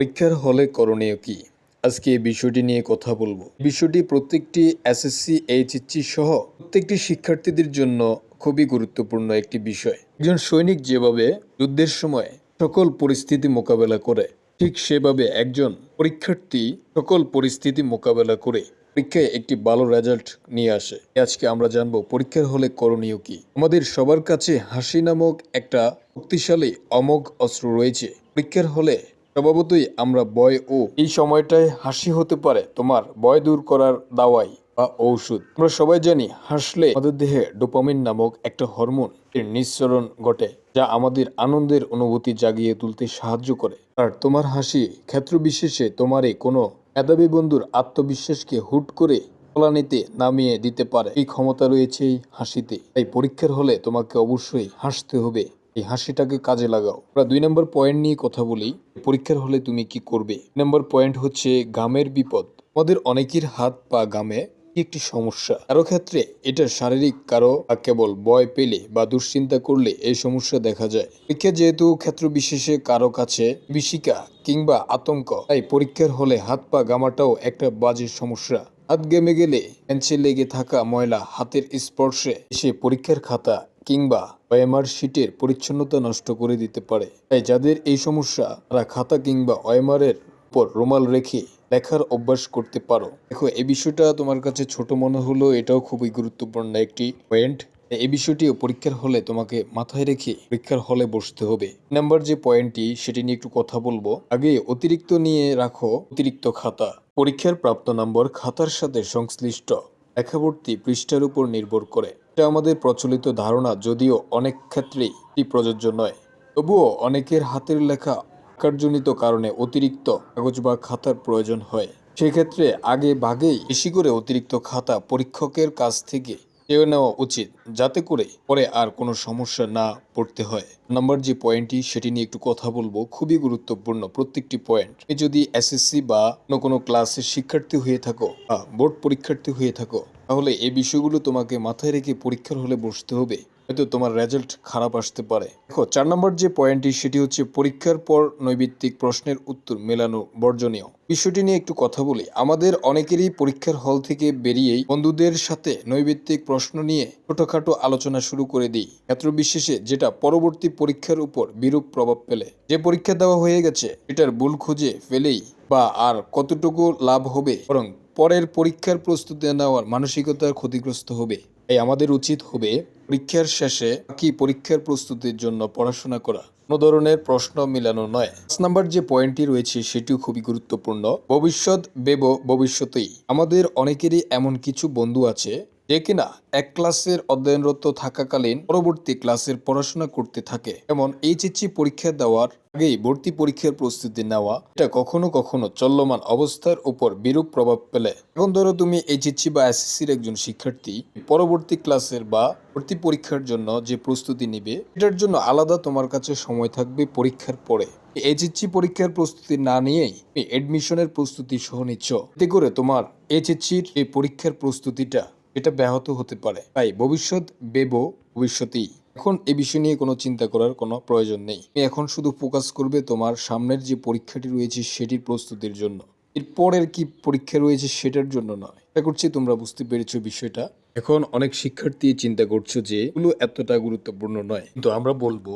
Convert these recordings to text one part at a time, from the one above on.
পরীক্ষার হলে করণীয় কি? আজকে এই বিষয়টি নিয়ে কথা বলব। বিষয়টি প্রত্যেকটি এসএসসি, এইচএসসি সহ প্রত্যেকটি শিক্ষার্থীদের জন্য খুবই গুরুত্বপূর্ণ একটি বিষয়। একজন সৈনিক যেভাবে যুদ্ধের সময় সকল পরিস্থিতি মোকাবেলা করে, ঠিক সেভাবে একজন পরীক্ষার্থী সকল পরিস্থিতি মোকাবেলা করে পরীক্ষায় একটি ভালো রেজাল্ট নিয়ে আসে। আজকে আমরা জানব পরীক্ষার হলে করণীয় কি? আমাদের সবার কাছে হাসি নামক একটা শক্তিশালী অমোঘ অস্ত্র রয়েছে। পরীক্ষার হলে স্বভাবতই আমরা বয় ও এই সময়টায় হাসি হতে পারে। তোমার বয় দূর করার দাওয়াই বা ঔষধ। আমরা সবাই জানি হাসলে আমাদের দেহে ডোপামিন নামক একটা হরমোন এর নিঃসরণ ঘটে, যা আমাদের আনন্দের অনুভূতি জাগিয়ে তুলতে সাহায্য করে। আর তোমার হাসি ক্ষেত্র বিশেষে তোমার এই কোনো মেধাবী বন্ধুর আত্মবিশ্বাসকে হুট করে তলানিতে নামিয়ে দিতে পারে। এই ক্ষমতা রয়েছে এই হাসিতে, তাই পরীক্ষার হলে তোমাকে অবশ্যই হাসতে হবে। এই হাসিটাকে কাজে লাগাও। আমরা দুই নম্বর পয়েন্ট নিয়ে কথা বলি, পরীক্ষার হলে তুমি কি করবে? নম্বর পয়েন্ট হচ্ছে গামের বিপদ। আমাদের অনেকের হাত পা গামে একটি সমস্যা? কারও ক্ষেত্রে এটা শারীরিক, কারও কেবল ভয় পেলে বা দুশ্চিন্তা করলে এই সমস্যা দেখা যায়। পরীক্ষা যেহেতু ক্ষেত্র বিশেষে কারও কাছে বিশিকা কিংবা আতঙ্ক, তাই পরীক্ষার হলে হাত পা গামাটাও একটা বাজে সমস্যা। হাত গেমে গেলে বেঞ্চে লেগে থাকা ময়লা হাতের স্পর্শে এসে পরীক্ষার খাতা কিংবা ওএমআর শিটের পরিচ্ছন্নতা নষ্ট করে দিতে পারে। তাই যাদের এই সমস্যা, তারা খাতা কিংবা ওএমআর এর উপর রুমাল রেখে লেখার অভ্যাস করতে পারো। দেখো এই বিষয়টা তোমার কাছে ছোট মনে হলো এটাও খুবই গুরুত্বপূর্ণ একটি পয়েন্ট। এই বিষয়টিও পরীক্ষার হলে তোমাকে মাথায় রেখে পরীক্ষার হলে বসতে হবে। নাম্বার যে পয়েন্টটি, সেটি নিয়ে একটু কথা বলব। আগে অতিরিক্ত নিয়ে রাখো অতিরিক্ত খাতা। পরীক্ষার প্রাপ্ত নম্বর খাতার সাথে সংশ্লিষ্ট লেখাভর্তি পৃষ্ঠার উপর নির্ভর করে। এটা আমাদের প্রচলিত ধারণা, যদিও অনেক ক্ষেত্রেই এটি প্রযোজ্য নয়। তবুও অনেকের হাতের লেখা আকারজনিত কারণে অতিরিক্ত কাগজ বা খাতার প্রয়োজন হয়। সেক্ষেত্রে আগে ভাগেই বেশি করে অতিরিক্ত খাতা পরীক্ষকের কাছ থেকে চেয়ে নেওয়া উচিত, যাতে করে পরে আর কোনো সমস্যা না পড়তে হয়। নাম্বার যে পয়েন্টটি, সেটি নিয়ে একটু কথা বলব। খুবই গুরুত্বপূর্ণ প্রত্যেকটি পয়েন্ট। তুমি যদি এসএসসি বা অন্য কোনো ক্লাসের শিক্ষার্থী হয়ে থাকো বা বোর্ড পরীক্ষার্থী হয়ে থাকো, তাহলে এই বিষয়গুলো তোমাকে মাথায় রেখে পরীক্ষার হলে বসতে হবে। হয়তো তোমার রেজাল্ট খারাপ আসতে পারে। দেখো, চার নম্বর যে পয়েন্টটি সেটি হচ্ছে পরীক্ষার পর নৈবিত্তিক প্রশ্নের উত্তর মেলানো বর্জনীয়। বিষয়টি নিয়ে একটু কথা বলি। আমাদের অনেকেরই পরীক্ষার হল থেকে বেরিয়েই বন্ধুদের সাথে নৈবিত্তিক প্রশ্ন নিয়ে ছোটখাটো আলোচনা শুরু করে দিই। ক্ষেত্র বিশেষে যেটা পরবর্তী পরীক্ষার উপর বিরূপ প্রভাব ফেলে। যে পরীক্ষা দেওয়া হয়ে গেছে এটার ভুল খুঁজে ফেলেই বা আর কতটুকু লাভ হবে, বরং পরের পরীক্ষার প্রস্তুতি নেওয়ার মানসিকতার ক্ষতিগ্রস্ত হবে। তাই আমাদের উচিত হবে পরীক্ষার শেষে কি পরীক্ষার প্রস্তুতির জন্য পড়াশোনা করা। কোনো ধরনের প্রশ্ন মিলানো নয়। পাঁচ নাম্বার যে পয়েন্টটি রয়েছে সেটিও খুবই গুরুত্বপূর্ণ। ভবিষ্যৎ বেব ভবিষ্যতেই। আমাদের অনেকেরই এমন কিছু বন্ধু আছে যে কিনা এক ক্লাসের অধ্যয়নরত থাকাকালীন পরবর্তী ক্লাসের পড়াশোনা করতে থাকে। যেমন এইচএসসি পরীক্ষা দেওয়ার আগেই ভর্তি পরীক্ষার প্রস্তুতি নেওয়া, এটা কখনো কখনো চলমান অবস্থার উপর বিরূপ প্রভাব ফেলে। এখন ধরো তুমি এইচএসসি বা এসএসসির একজন শিক্ষার্থী, পরবর্তী ক্লাসের বা ভর্তি পরীক্ষার জন্য যে প্রস্তুতি নিবে, এটার জন্য আলাদা তোমার কাছে সময় থাকবে পরীক্ষার পরে। এইচএসসি পরীক্ষার প্রস্তুতি না নিয়েই এডমিশনের প্রস্তুতি সহ নিচ্ছ। এতে করে তোমার এইচএসসির এই পরীক্ষার প্রস্তুতিটা, এটা ব্যাহত হতে পারে। তাই ভবিষ্যৎ বেব ভবিষ্যতেই। এখন এ বিষয় নিয়ে কোনো চিন্তা করার কোনো প্রয়োজন নেই। তুমি এখন শুধু ফোকাস করবে তোমার সামনের যে পরীক্ষাটি রয়েছে সেটির প্রস্তুতির জন্য। এরপরের কি পরীক্ষা রয়েছে সেটার জন্য নয়। আশা করছি তোমরা বুঝতে পেরেছ বিষয়টা। এখন অনেক শিক্ষার্থী চিন্তা করছ যে এগুলো এতটা গুরুত্বপূর্ণ নয়। কিন্তু আমরা বলব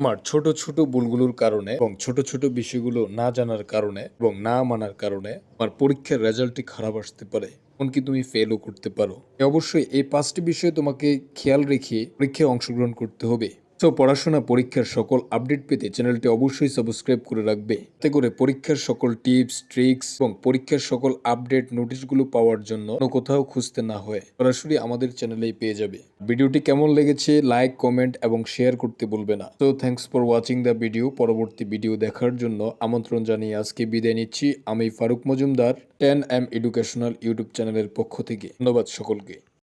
আমার ছোট ছোট ভুলগুলোর কারণে এবং ছোট ছোট বিষয়গুলো না জানার কারণে এবং না মানার কারণে আমার পরীক্ষার রেজাল্টটি খারাপ আসতে পারে। এমনকি তুমি ফেলও করতে পারো? অবশ্যই এই পাঁচটি বিষয়ে তোমাকে খেয়াল রেখে পরীক্ষায় অংশগ্রহণ করতে হবে। তো পড়াশোনা পরীক্ষার সকল আপডেট পেতে চ্যানেলটি অবশ্যই সাবস্ক্রাইব করে রাখবে। এতে করে পরীক্ষার সকল টিপস, ট্রিক্স এবং পরীক্ষার সকল আপডেট নোটিশগুলো পাওয়ার জন্য কোথাও খুঁজতে না হয়। সরাসরি আমাদের চ্যানেলেই পেয়ে যাবে। ভিডিওটি কেমন লেগেছে লাইক, কমেন্ট এবং শেয়ার করতে বলবে না। তো thanks for watching the video পরবর্তী ভিডিও দেখার জন্য আমন্ত্রণ জানিয়ে আজকে বিদায় নিচ্ছি। আমি Faruk Majumder ten M educational YouTube চ্যানেলের পক্ষ থেকে। ধন্যবাদ সকলকে।